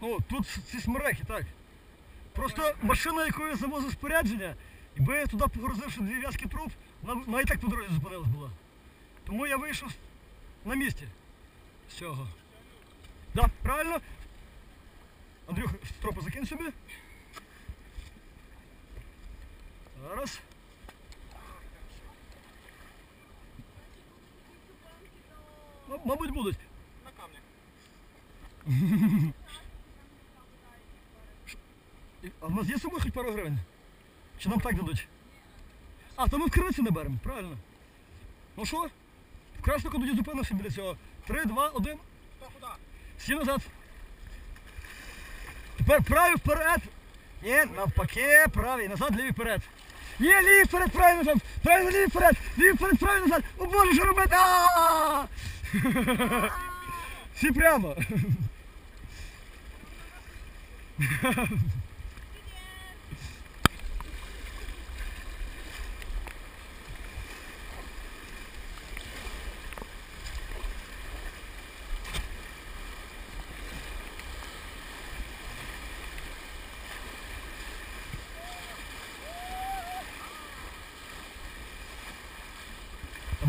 Ну, тут ці смереки, так. Просто машина, якою я завозив спорядження, якби я туди погрузивши дві в'язки труб, вона, і так по дорозі зупинилась була. Тому я вийшов на місці з цього. Да, правильно? Андрюх, стропу закинь собі. Зараз. Мабуть, будуть. На камнях. А в нас є з собою хоч пару гривень? Чи нам так дадуть? А, то ми в криниці не беремо, правильно. Ну що? В краснику тоді зупинився біля цього. Три, два, один. Всі назад. Тепер правий вперед. Ні, навпаки, правий, назад, лівий вперед. Ні, лівий вперед, правий назад. Правий, лівий вперед. Лівий вперед, правий назад. О Боже, що робити? А! Всі прямо.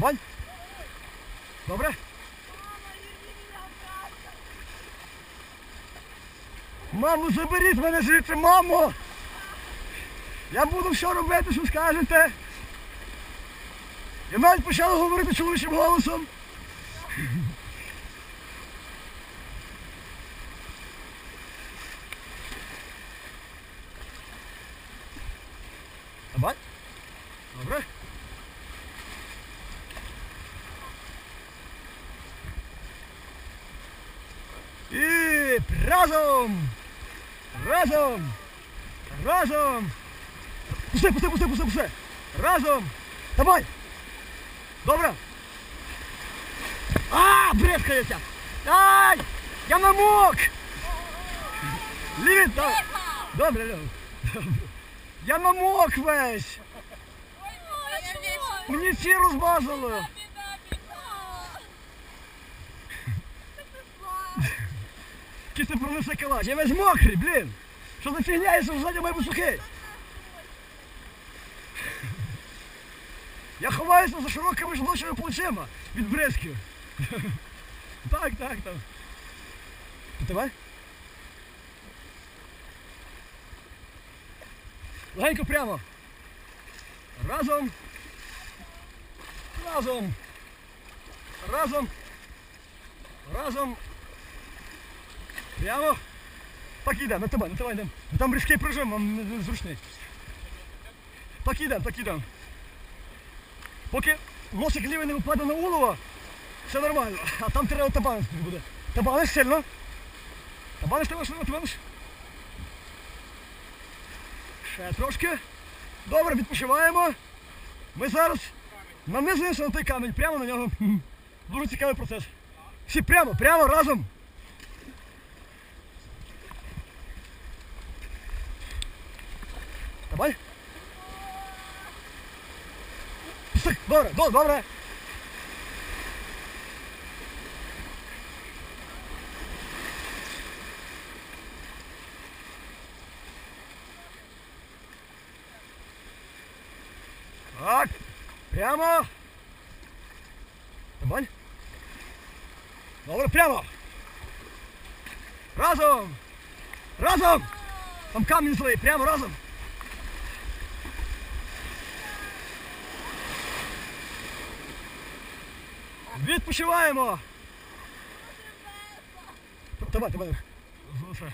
Давай. Добре? Мамо, заберіть мене звідси, мамо! Я буду що робити, що скажете. Я навіть почала говорити чоловічим голосом. Давай. Добре. І разом! Разом! Разом! Пусти, пусти, пусти, пусти, пусти! Разом! Давай! Добре! А, брезкається! Ай! Я намок! Ліві, так! Добре, добре. Я намок весь! Мені всі розмазали! Чи ти пронесе калач? Я весь мокрий, блін! Що за фігня, я ззаді має бути? Я ховаюся за широкими жіночими плечима від бризків. Так, так, так. Давай. Легенько прямо. Разом. Разом. Разом. Разом. Прямо. Так йдемо, на тебе, на тебе йдемо. Там різкий прижим, вам зручний. Так йдемо, так йдемо. Поки носик лівий не випаде на улова, все нормально. А там треба табанити буде. Табаниш сильно. Табаниш, табаниш, табаниш. Ще трошки. Добре, відпочиваємо. Ми зараз нанизуємося на той камінь, прямо на нього. Дуже цікавий процес. Всі прямо, прямо, разом. Давай. Добре, добре, добре. Так, прямо. Давай. Добре, прямо. Разом. Разом. Там камінь злий, прямо разом. Відпочиваємо. Давай, давай. Залишай.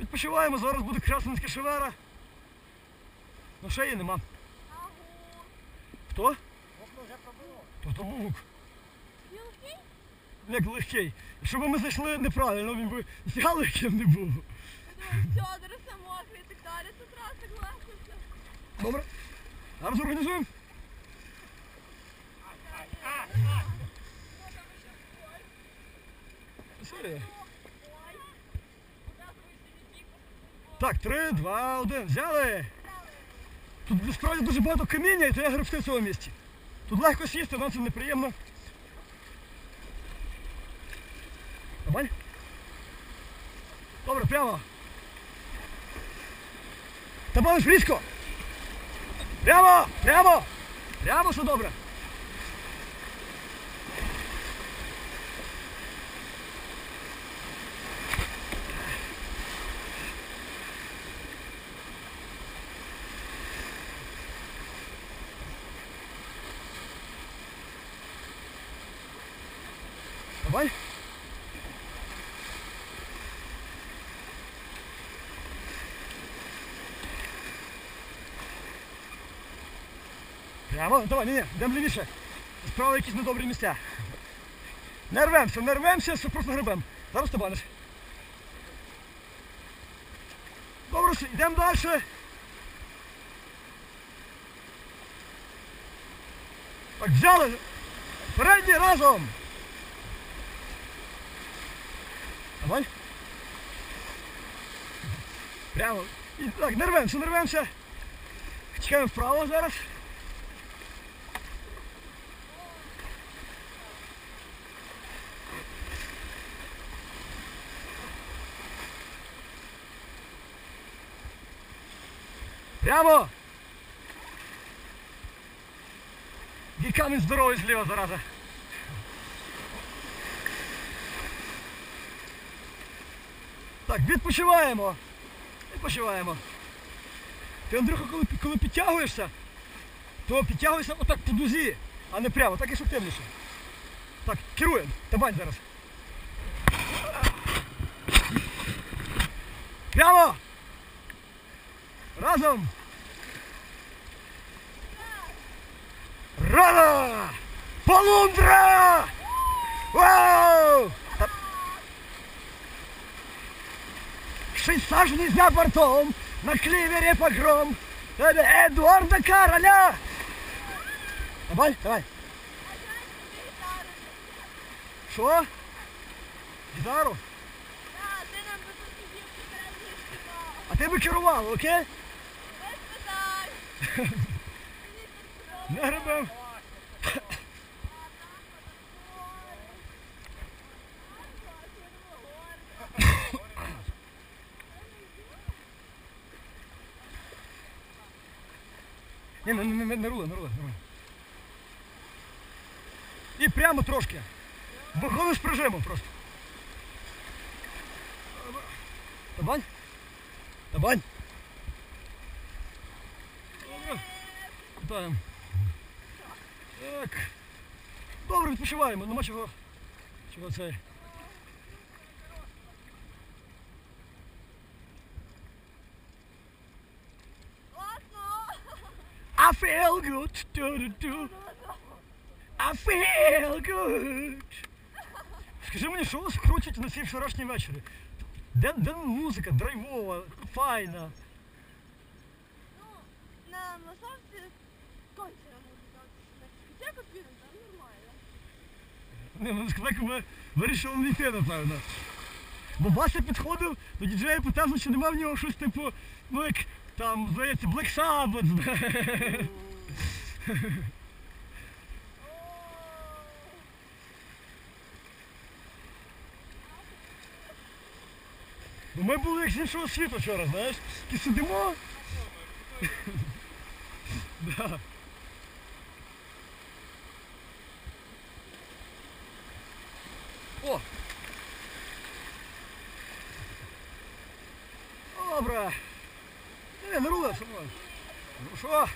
Відпочиваємо, зараз буде Красинська шевера. Ну ще її нема. Хто? Окно вже пробило. Був. Як легкий. Якщо б ми зайшли неправильно, він би ніфіга легким не був. Федор мокрий і так далі. Тут раз так легко. Добре. Зараз організуємо. Серія. Так, три, два, один. Взяли. Тут насправді дуже багато каміння, і то я гребсти в цьому місці. Тут легко сісти, нам це неприємно. Давай. Добре, прямо. Та Табаниш близько. Прямо, прямо. Прямо, все добре. Прямо, давай, ні, ні, йдемо лівіше. Справа якісь недобрі місця. Не рвемося, не рвемося, все просто грибем. Зараз ти баниш. Добре, все, йдемо далі. Так, взяли. Передні разом. Давай. Прямо. І так, не рвемося, не рвемося. Чекаємо вправо зараз. Прямо! І камінь здоровий зліва зараза. Так, відпочиваємо. Відпочиваємо. Ти, Андрюха, коли, коли підтягуєшся, то підтягуйся отак по дузі, а не прямо, так ефективніше. Так, керуємо. Табань зараз. Прямо! Разом! Рано! Полундра! Вау! Шесть саженей за бортом, на кливере погром, Эдуарда Кароля! Давай, давай. Тут сидів попередньо. А ти би керував, окей? Питань. Не. Ні, не, не, не, не рули, не рули, не рули. І прямо трошки. Виходиш прижимом просто. Табань? Табань? Вітаємо. Так. Добре, відпочиваємо, нема чого. Чого це. Класно. I feel good. Ду-ду-ду. I feel good. Скажи мені, що вас крутять на цій вчорашній вечорі? Де, де музика, драйвова, файна. Ну, на масовці Ну вирішили не йти, напевно. Бо Вася підходив до діджея питав, чи нема в нього щось типу, ну як там, здається, Black Sabbath. Ну ми були як з іншого світу вчора, знаєш, і сидимо. Да. О! Добре. Не, не рули, нормально. Ну що?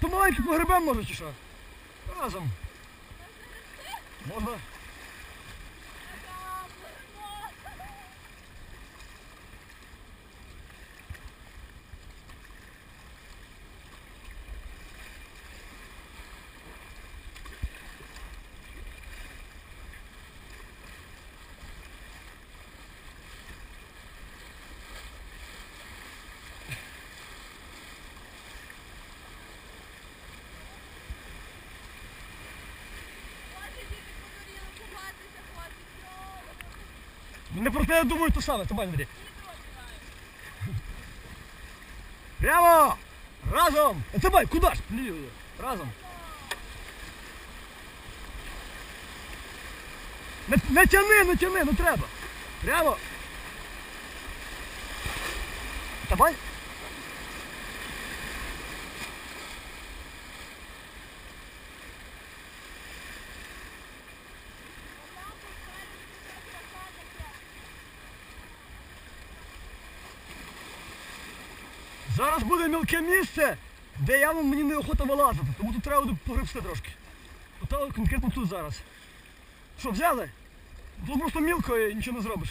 Помаленьку погребемо може чи що? Разом. Можна? Не про те я думаю то саме, тобай, Андрій. Прямо! Разом! Давай, куди ж? Разом. Не, не тяни, не тяни, ну треба. Прямо. Давай. Зараз буде мілке місце, де я мені неохота вилазити, тому тут треба буде погребсти трошки. Ото конкретно тут зараз. Що, взяли? Тут просто мілко і нічого не зробиш.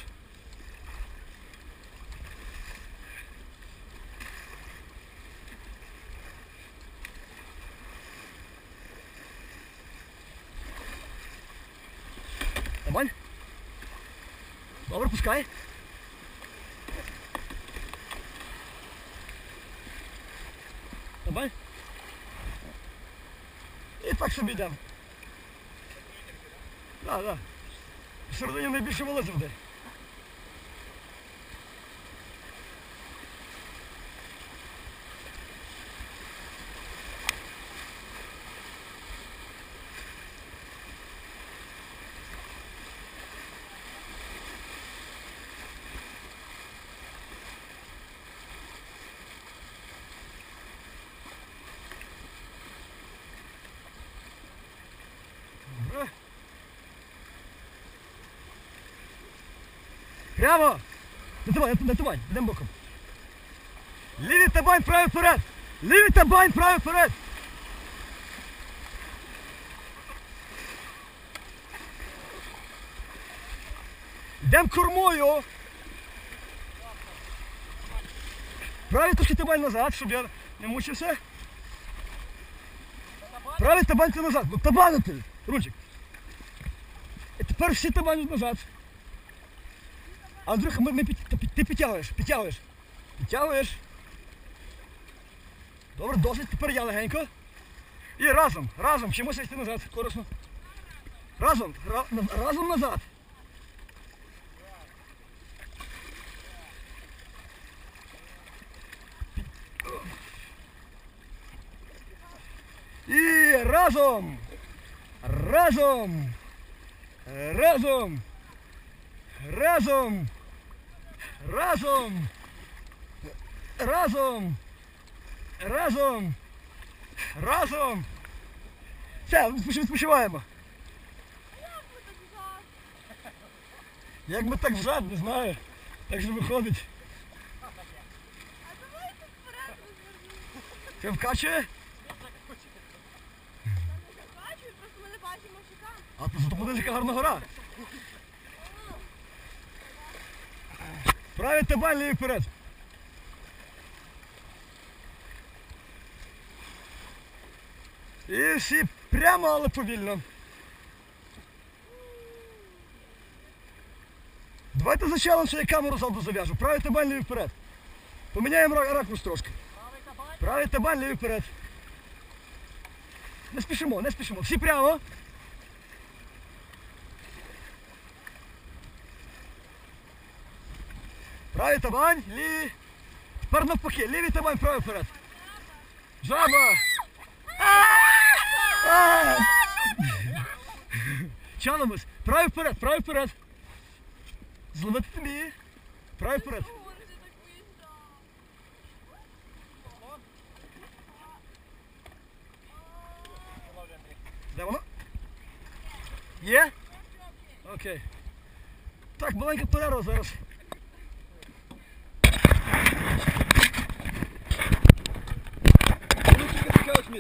Нормаль? Добре, пускай. Нормаль? І так собі йдемо. Так, так. Всередині найбільше волосся буде. Добре. Прямо! Не тримай, йдемо боком. Лівий табань, правий вперед! Лівий табань, правий вперед! Йдемо кормою! Правий трошки табань назад, щоб я не мучився. Правий табаньте назад, ну табанити, Рунчик. І тепер всі табанять назад. Андрюха, ми, ми ти, підтягуєш, підтягуєш. Підтягуєш. Добре, досить, тепер я легенько. І разом, разом, вчимося йти назад, корисно. Разом, ра, разом назад. І разом! Разом! Разом! Разом! Разом! Разом! Разом! Разом! Все, відпоч- відпочиваємо. Як ми так взад, не знаю. Так же виходить. А давайте вперед розвернемо. Це вкачує? Бачу, просто ми не бачимо шика. А то зато буде яка гарна гора. Правий табаль, лівий вперед. І всі прямо, але повільно. Давайте за челендж, що я камеру ззаду зав'яжу. Правий табаль, лівий вперед. Поміняємо ракурс трошки. Правий табаль, лівий вперед. Не спішимо, не спішимо. Всі прямо. Правий табань, лівий. Тепер навпаки, лівий табань, правий вперед. Жаба! Чалимось. Правий вперед, правий вперед. Зловити тобі. Правий вперед. Де воно? Є? Окей. Так, маленька перерва зараз. Ну,